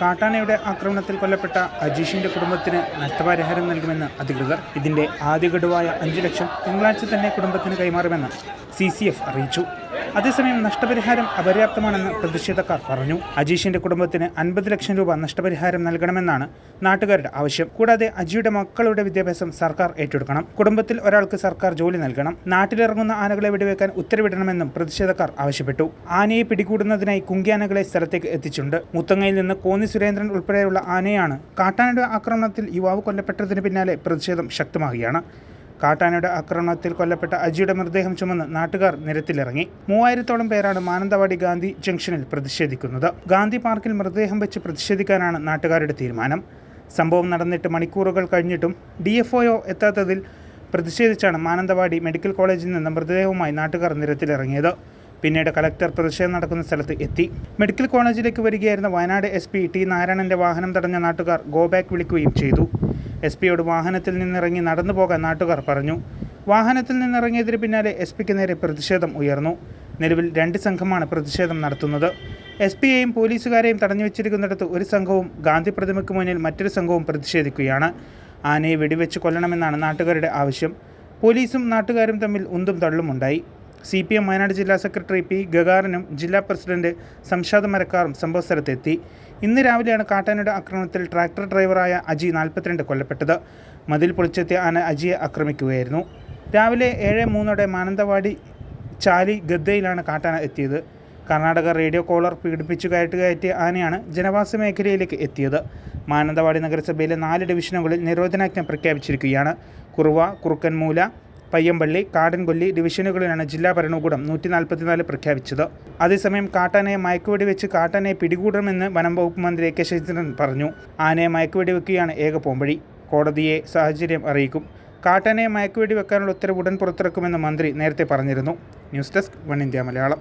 കാട്ടാനയുടെ ആക്രമണത്തിൽ കൊല്ലപ്പെട്ട അജീഷിന്റെ കുടുംബത്തിന് നഷ്ടപരിഹാരം നൽകുമെന്ന് അധികൃതർ. ഇതിന്റെ ആദ്യഘടുവായ അഞ്ചു ലക്ഷം തിങ്കളാഴ്ച തന്നെ കുടുംബത്തിന് കൈമാറുമെന്ന് സി അറിയിച്ചു. അതേസമയം നഷ്ടപരിഹാരം അപര്യാപ്തമാണെന്ന് പ്രതിഷേധക്കാർ പറഞ്ഞു. അജീഷിന്റെ കുടുംബത്തിന് അൻപത് ലക്ഷം രൂപ നഷ്ടപരിഹാരം നൽകണമെന്നാണ് നാട്ടുകാരുടെ ആവശ്യം. കൂടാതെ അജിയുടെ മക്കളുടെ വിദ്യാഭ്യാസം സർക്കാർ ഏറ്റെടുക്കണം. കുടുംബത്തിൽ ഒരാൾക്ക് സർക്കാർ ജോലി നൽകണം. നാട്ടിലിറങ്ങുന്ന ആനകളെ വെടിവെക്കാൻ ഉത്തരവിടണമെന്നും പ്രതിഷേധക്കാർ ആവശ്യപ്പെട്ടു. ആനയെ പിടികൂടുന്നതിനായി കുങ്കിയാനകളെ സ്ഥലത്തേക്ക് എത്തിച്ചിട്ടുണ്ട്. മുത്തങ്ങയിൽ നിന്ന് കോന്നി സുരേന്ദ്രൻ ഉൾപ്പെടെയുള്ള ആനയാണ് കാട്ടാനയുടെ ആക്രമണത്തിൽ യുവാവ് കൊല്ലപ്പെട്ടതിന് പിന്നാലെ പ്രതിഷേധം ശക്തമാകുകയാണ് കാട്ടാനയുടെ ആക്രമണത്തിൽ കൊല്ലപ്പെട്ട അജിയുടെ മൃതദേഹം ചുമന്ന് നാട്ടുകാർ നിരത്തിലിറങ്ങി. മൂവായിരത്തോളം പേരാണ് മാനന്തവാടി ഗാന്ധി ജംഗ്ഷനിൽ പ്രതിഷേധിക്കുന്നത്. ഗാന്ധി പാർക്കിൽ മൃതദേഹം വെച്ച് പ്രതിഷേധിക്കാനാണ് നാട്ടുകാരുടെ തീരുമാനം. സംഭവം നടന്നിട്ട് മണിക്കൂറുകൾ കഴിഞ്ഞിട്ടും ഡി എഫ് ഒയോ എത്താത്തതിൽ പ്രതിഷേധിച്ചാണ് മാനന്തവാടി മെഡിക്കൽ കോളേജിൽ നിന്ന് മൃതദേഹവുമായി നാട്ടുകാർ നിരത്തിലിറങ്ങിയത്. പിന്നീട് കളക്ടർ പ്രതിഷേധം നടക്കുന്ന സ്ഥലത്ത് എത്തി. മെഡിക്കൽ കോളേജിലേക്ക് വരികയായിരുന്ന വയനാട് എസ് പി ടി നാരായണന്റെ വാഹനം തടഞ്ഞ നാട്ടുകാർ ഗോ ബാക്ക് വിളിക്കുകയും ചെയ്തു. എസ് പിയോട് വാഹനത്തിൽ നിന്നിറങ്ങി നടന്നു പോകാൻ നാട്ടുകാർ പറഞ്ഞു. വാഹനത്തിൽ നിന്നിറങ്ങിയതിന് പിന്നാലെ എസ് പിക്ക് നേരെ പ്രതിഷേധം ഉയർന്നു. നിലവിൽ രണ്ട് സംഘമാണ് പ്രതിഷേധം നടത്തുന്നത്. എസ് പിയെയും പോലീസുകാരെയും തടഞ്ഞു വെച്ചിരിക്കുന്നിടത്ത് ഒരു സംഘവും ഗാന്ധി പ്രതിമയ്ക്ക് മുന്നിൽ മറ്റൊരു സംഘവും പ്രതിഷേധിക്കുകയാണ്. ആനയെ വെടിവെച്ച് കൊല്ലണമെന്നാണ് നാട്ടുകാരുടെ ആവശ്യം. പോലീസും നാട്ടുകാരും തമ്മിൽ ഉന്തും തള്ളുമുണ്ടായി. സി പി എം വയനാട് ജില്ലാ സെക്രട്ടറി പി ഗഗാറിനും ജില്ലാ പ്രസിഡന്റ് സംഷാദ് മരക്കാറും സംഭവസ്ഥലത്തെത്തി. ഇന്ന് രാവിലെയാണ് കാട്ടാനയുടെ ആക്രമണത്തിൽ ട്രാക്ടർ ഡ്രൈവറായ അജി നാൽപ്പത്തിരണ്ട് കൊല്ലപ്പെട്ടത്. മതിൽ പൊളിച്ചെത്തിയ ആന അജിയെ ആക്രമിക്കുകയായിരുന്നു. രാവിലെ ഏഴ് മൂന്നോടെ മാനന്തവാടി ചാലി ഗദ്ദയിലാണ് കാട്ടാന എത്തിയത്. കർണാടക റേഡിയോ കോളർ പീഡിപ്പിച്ചു കയറ്റി കയറ്റിയ ആനയാണ് ജനവാസ മേഖലയിലേക്ക് എത്തിയത്. മാനന്തവാടി നഗരസഭയിലെ നാല് ഡിവിഷനുകളിൽ നിരോധനാജ്ഞ പ്രഖ്യാപിച്ചിരിക്കുകയാണ്. കുറുവ കുറുക്കൻമൂല പയ്യമ്പള്ളി കാടൻകൊല്ലി ഡിവിഷനുകളിലാണ് ജില്ലാ ഭരണകൂടം നൂറ്റി നാൽപ്പത്തിനാല് പ്രഖ്യാപിച്ചത്. അതേസമയം കാട്ടാനയെ മയക്കുവെടി വെച്ച് കാട്ടാനയെ പിടികൂടണമെന്ന് വനം വകുപ്പ് മന്ത്രി കെ ശശീന്ദ്രൻ പറഞ്ഞു. ആനയെ മയക്കുവെടി വെക്കുകയാണ് ഏക പോംവഴി. കോടതിയെ സാഹചര്യം അറിയിക്കും. കാട്ടാനയെ മയക്കുവെടി വെക്കാനുള്ള ഉത്തരവ് ഉടൻ പുറത്തിറക്കുമെന്ന് മന്ത്രി നേരത്തെ പറഞ്ഞിരുന്നു. News desk one India Malayalam.